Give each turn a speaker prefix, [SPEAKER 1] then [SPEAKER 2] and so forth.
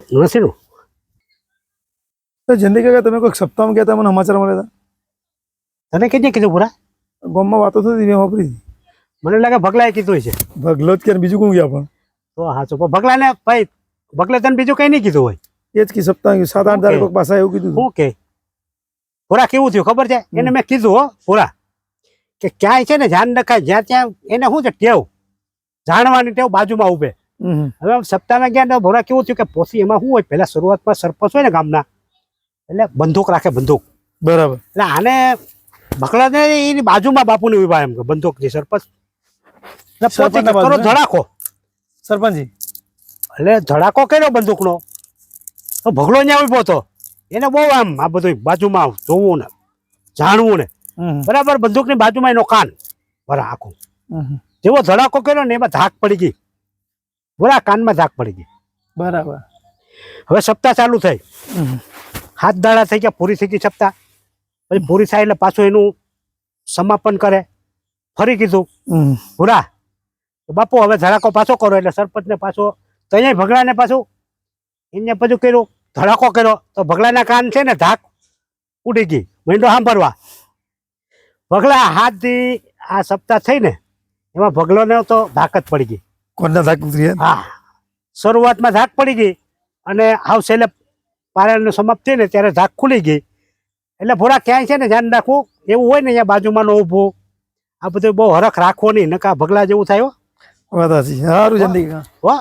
[SPEAKER 1] નસીનું
[SPEAKER 2] તો જિંદગી કાકા તમે કોઈક સપ્તાહમાં ગયા હતા મને સમાચાર મળ્યા હતા?
[SPEAKER 1] તને કેજે કીધું પૂરા?
[SPEAKER 2] ગામમાં વાતો થતી મેં વાપરી
[SPEAKER 1] મને લાગે ભગલાએ કીધું છે
[SPEAKER 2] ભગલો જ કે બીજું કોણ ગયા પણ?
[SPEAKER 1] તો હા તો ભગલાને ભાઈ ભગલે તને બીજું કઈ નહીં કીધું હોય.
[SPEAKER 2] એ જ કી સપ્તાહ સાત આઠ તારીખ
[SPEAKER 1] ઓકે.
[SPEAKER 2] પાછા એવું કીધું.
[SPEAKER 1] શું કે પૂરા કેવું થયું ખબર છે? એને મેં કીધું હો પૂરા કે ક્યાંય છે ને ધ્યાન રખાય જ્યાં ત્યાં એને શું છે ટેવ? જાણવાની ટેવ બાજુમાં ઉભે હવે સપ્તાહના ગયા ભોરા કેવું થયું કે પોસી એમાં શું હોય? પહેલા શરૂઆતમાં સરપંચ હોય ને ગામના. એટલે બંદૂક રાખે બંદૂક.
[SPEAKER 2] બરાબર.
[SPEAKER 1] એટલે આને બકડા એની બાજુમાં બાપુની ઊભા એમ કે બંદૂકની સરપંચ. એટલે પોતે
[SPEAKER 2] સરપંચના
[SPEAKER 1] કે કરો
[SPEAKER 2] બાજુમાં?
[SPEAKER 1] ધડાકો.
[SPEAKER 2] સરપંચજી.
[SPEAKER 1] એટલે ધડાકો કર્યો બંદૂકનો. તો ભગલો ત્યાં ઊભો હતો. એને બહુ આમ આ બધું બાજુમાં જોવું ને જાણવું ને. બરાબર બંદૂકની બાજુમાં એનો કાન. બરા આખું. જેવો ધડાકો કર્યો ને એમાં ધાક પડી ગઈ. બરા કાનમાં ધાક પડી ગઈ.
[SPEAKER 2] બરાબર.
[SPEAKER 1] હવે સપ્તાહ ચાલુ થઈ. હાથ દાડા થઈ ગયા પૂરી થઈ ગઈ સપ્તાહ. પછી પૂરી થાય એટલે પાછું એનું સમાપન કરે. ફરી કીધું. ભૂરા બાપુ હવે ધડાકો પાછો કરો એટલે સરપંચને પાછો તો અહીંયા ભગડાને પાછું એને પાછું કર્યું ધડાકો કર્યો. તો ભગલાના કાન છે ને ધાક ઉડી ગઈ. મીંડો સાંભળવા. ભગલા હાથથી આ સપ્તાહ થઈને એમાં ભગલોને તો ધાક જ પડી ગઈ.
[SPEAKER 2] કોણના ધાક ઉતરી
[SPEAKER 1] હા. શરૂઆતમાં ધાક પડી ગઈ અને હાવ છેલ્લે પારાયણનું સમાપ્ત ને ત્યારે ધાક ખુલી ગઈ. એટલે ભોરા ક્યાંય છે ને ધ્યાન રાખવું? એવું હોય ને અહીંયા બાજુમાં નો ઊભું. આ બધું બહુ હરખ રાખવો નહીં નકા ભગલા જેવું થાય હો.
[SPEAKER 2] વાત સારું જિંદગી. કાકા.
[SPEAKER 1] હો.